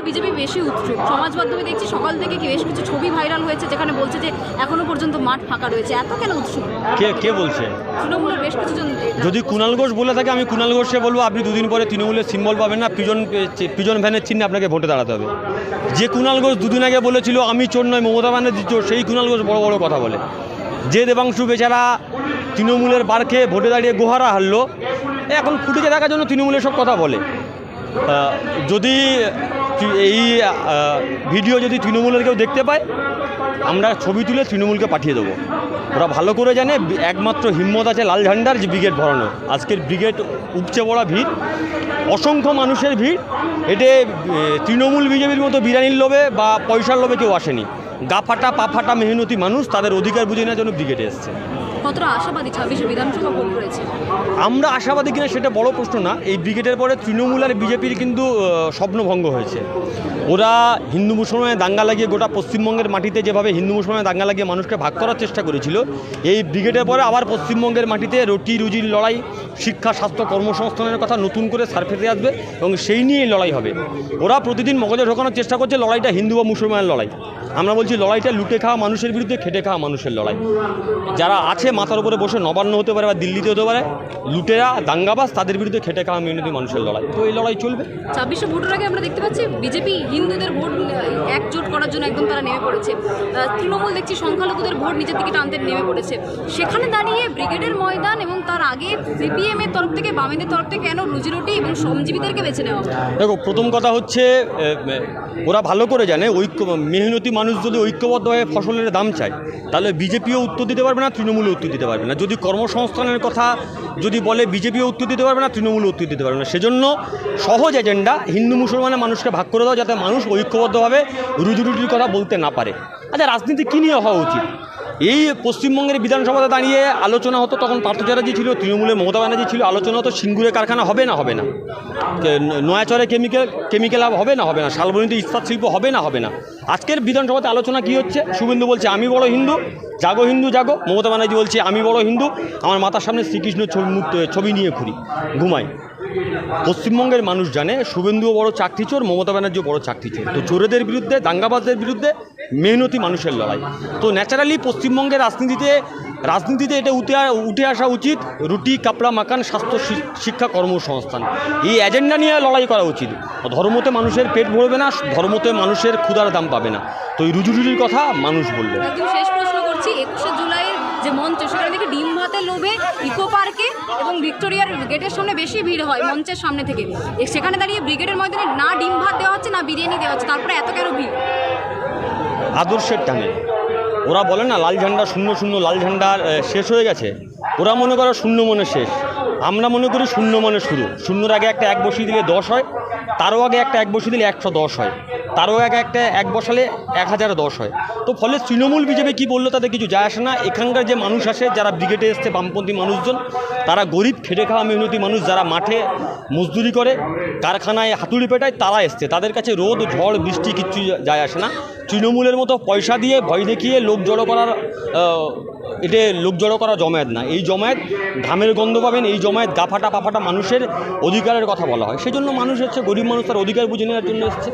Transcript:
Trinamool BJP বেশি উৎসুক। সমাজ মাধ্যমে দেখছি সকাল থেকে কি বেশ কিছু ছবি ভাইরাল হয়েছে যেখানে বলছে যে এখনও পর্যন্ত মাঠ ফাঁকা রয়েছে। এত কেন উৎসুক? কে কে বলছে? তৃণমূলের বেশ কিছু জন যদি কুণাল ঘোষ বলে থাকে আমি কুণাল ঘোষকে বলব আপনি দুদিন পরে তৃণমূলের সিম্বল পাবেন না পিজন পিজন ভ্যানের চিহ্নে আপনাকে ভোটে দাঁড়াতে হবে। যে কুণাল ঘোষ দুদিন আগে বলেছিল আমি চোর নয় মমতা ব্যানার্জি চোর সেই কুণাল ঘোষ বড় বড় কথা বলে। যে দেবাংশু বেচারা তৃণমূলের বার খেয়ে ভোটে দাঁড়িয়ে গোহারা হারলো এখন ফুটেজে দেখার জন্য তৃণমূলের সব কথা বলে। যদি এই ভিডিও যদি তৃণমূলের কেউ দেখতে পায়, আমরা ছবি তুলে তৃণমূলকে পাঠিয়ে দেবো। ওরা ভালো করে জানে একমাত্র হিম্মত আছে লাল ঝান্ডার যে ব্রিগেড ভরানো আজকের ব্রিগেড উপচে পড়া ভিড়, অসংখ্য মানুষের ভিড়। এতে তৃণমূল বিজেপির মতো বিরিয়ানির লোভে বা পয়সার লোভে কেউ আসেনি। গা ফাটা পা ফাটা মেহনতি মানুষ তাদের অধিকার বুঝে নেওয়ার জন্য ব্রিগেডে এসছে। কতটা আশাবাদী ছাব্বিশে বিধানসভা ভোট করেছে আমরা আশাবাদী কিনা সেটা বড় প্রশ্ন না। এই ব্রিগেডের পরে তৃণমূল আর বিজেপির কিন্তু স্বপ্নভঙ্গ হয়েছে। ওরা হিন্দু মুসলমানের দাঙ্গা লাগিয়ে গোটা পশ্চিমবঙ্গের মাটিতে যেভাবে হিন্দু মুসলমানের দাঙ্গা লাগিয়ে মানুষকে ভাগ করার চেষ্টা করেছিল এই ব্রিগেডের পরে আবার পশ্চিমবঙ্গের মাটিতে রুটি রুজির লড়াই শিক্ষা স্বাস্থ্য কর্মসংস্থানের কথা নতুন করে সার্ফেসে আসবে এবং সেই নিয়েই লড়াই হবে। ওরা প্রতিদিন মগজে ঢোকানোর চেষ্টা করছে লড়াইটা হিন্দু বা মুসলমানের লড়াই। আমরা বলছি লড়াইটা লুটে খাওয়া মানুষের বিরুদ্ধে খেটে খাওয়া মানুষের লড়াই। যারা আছে মাথার উপরে বসে নবান্ন হতে পারে বা দিল্লিতে হতে পারে লুটেরা দাঙ্গাবাস তাদের বিরুদ্ধে খেটে খাওয়া মেহনতি মানুষের লড়াই। তো এই লড়াই চলবে। ছাব্বিশে ভোটের আগে আমরা দেখতে পাচ্ছি বিজেপি হিন্দুদের ভোট একজোট করার জন্য একদম তারা নেমে পড়েছে। তৃণমূল দেখছি সংখ্যালঘুদের ভোট নিজের দিকে টানতে নেমে পড়েছে। সেখানে দাঁড়িয়ে ব্রিগেডের ময়দান এবং তার আগে সিপিএম এর তরফ থেকে বামেদের তরফ থেকে কেন রুজিরুটি এবং শ্রমজীবীদেরকে বেছে নেওয়া দেখো প্রথম কথা হচ্ছে ওরা ভালো করে জানে ঐক্য মেহনতি মানুষ যদি ঐক্যবদ্ধভাবে ফসলের দাম চায় তাহলে বিজেপিও উত্তর দিতে পারবে না, তৃণমূলও উত্তর দিতে পারবে না। যদি কর্মসংস্থানের কথা যদি বলে, বিজেপিও উত্তর দিতে পারবে না, তৃণমূলও উত্তর দিতে পারবে না। সেজন্য সহজ এজেন্ডা, হিন্দু মুসলমানের মানুষকে ভাগ করে দাও, যাতে মানুষ ঐক্যবদ্ধভাবে রুজুরুটির কথা বলতে না পারে। আচ্ছা রাজনীতি কী নিয়ে হওয়া উচিত? এই পশ্চিমবঙ্গের বিধানসভাতে দাঁড়িয়ে আলোচনা হতো, তখন পার্থ চ্যাটার্জি ছিল, তৃণমূলের মমতা ব্যানার্জি ছিল, আলোচনা হতো, সিঙ্গুরে কারখানা হবে না হবে না। নয়াচরে কেমিক্যাল কেমিক্যাল হাব না, হবে না। শালবনীতে ইস্পাত শিল্প হবে না হবে না। আজকের বিধানসভাতে আলোচনা কি হচ্ছে? শুভেন্দু বলছে, আমি বড় হিন্দু, জাগো হিন্দু, জাগো। মমতা ব্যানার্জি বলছে, আমি বড় হিন্দু, আমার মাথার সামনে শ্রীকৃষ্ণ ছবি মূর্তি- ছবি নিয়ে ঘুরি, ঘুমাই। পশ্চিমবঙ্গের মানুষ জানে শুভেন্দুও বড় চাকরি চোর মমতা ব্যানার্জিও বড় চাকরি চোর তো চোরেদের বিরুদ্ধে, দাঙ্গাবাজদের বিরুদ্ধে মেহনতি মানুষের লড়াই। তো ন্যাচারালি পশ্চিমবঙ্গের রাজনীতিতে রাজনীতিতে এটা উঠে উঠে আসা উচিত। রুটি, কাপড়া, মাকান, স্বাস্থ্য শিক্ষা, কর্মসংস্থান। এই এজেন্ডা নিয়ে লড়াই করা উচিত। ধর্মতে মানুষের পেট ভরবে না, ধর্মতে মানুষের ক্ষুদার দাম পাবে না। তো এই রুজুরুজির কথা মানুষ বলবে। শেষ প্রশ্ন করছি, একুশে জুলাইয়ের যে মঞ্চ সেখানে দেখি ডিম ভাতের লোভে ইকো পার্কে এবং ভিক্টোরিয়ার গেটের সামনে বেশি ভিড় হয় মঞ্চের সামনে থেকে। সেখানে দাঁড়িয়ে ব্রিগেডের ময়দানে না ডিম ভাত দেওয়া হচ্ছে না বিরিয়ানি দেওয়া হচ্ছে তারপরে এত কেন ভিড়? আদর্শের টানে। ওরা বলে না লাল ঝান্ডা শূন্য শূন্য লাল ঝান্ডার আহ, শেষ হয়ে গেছে। ওরা মনে করে শূন্য মনে শেষ। আমরা মনে করি শূন্য মনে শুরু। শূন্যর আগে একটা এক বসিয়ে দিলে দশ হয় তারও আগে একটা এক বসিয়ে দিলে একশো দশ হয়। তারও এক একটা এক বসালে এক হাজার দশ হয়। তো ফলে তৃণমূল বিজেপি কী বলল তাদের কিছু যায় আসে না। এখানকার যে মানুষ আসে, যারা ব্রিগেডে এসছে, বামপন্থী মানুষজন, তারা গরিব খেটে খাওয়া মেহনতি মানুষ যারা মাঠে মজদুরি করে, কারখানায় হাতুড়ি পেটায়, তারা এসছে। তাদের কাছে রোদ, ঝড়, বৃষ্টি কিচ্ছু যায় আসে না। তৃণমূলের মতো পয়সা দিয়ে ভয় দেখিয়ে লোক জড়ো করার এটা লোক জড়ো করা জমায়েত না। এই জমায়েত ঘামের গন্ধ পাবেন, এই জমায়েত গাফাটা পাফাটা মানুষের অধিকারের কথা বলা হয়। সেই জন্য মানুষ হচ্ছে গরিব মানুষ, তার অধিকার বুঝে নেওয়ার জন্য এসছে।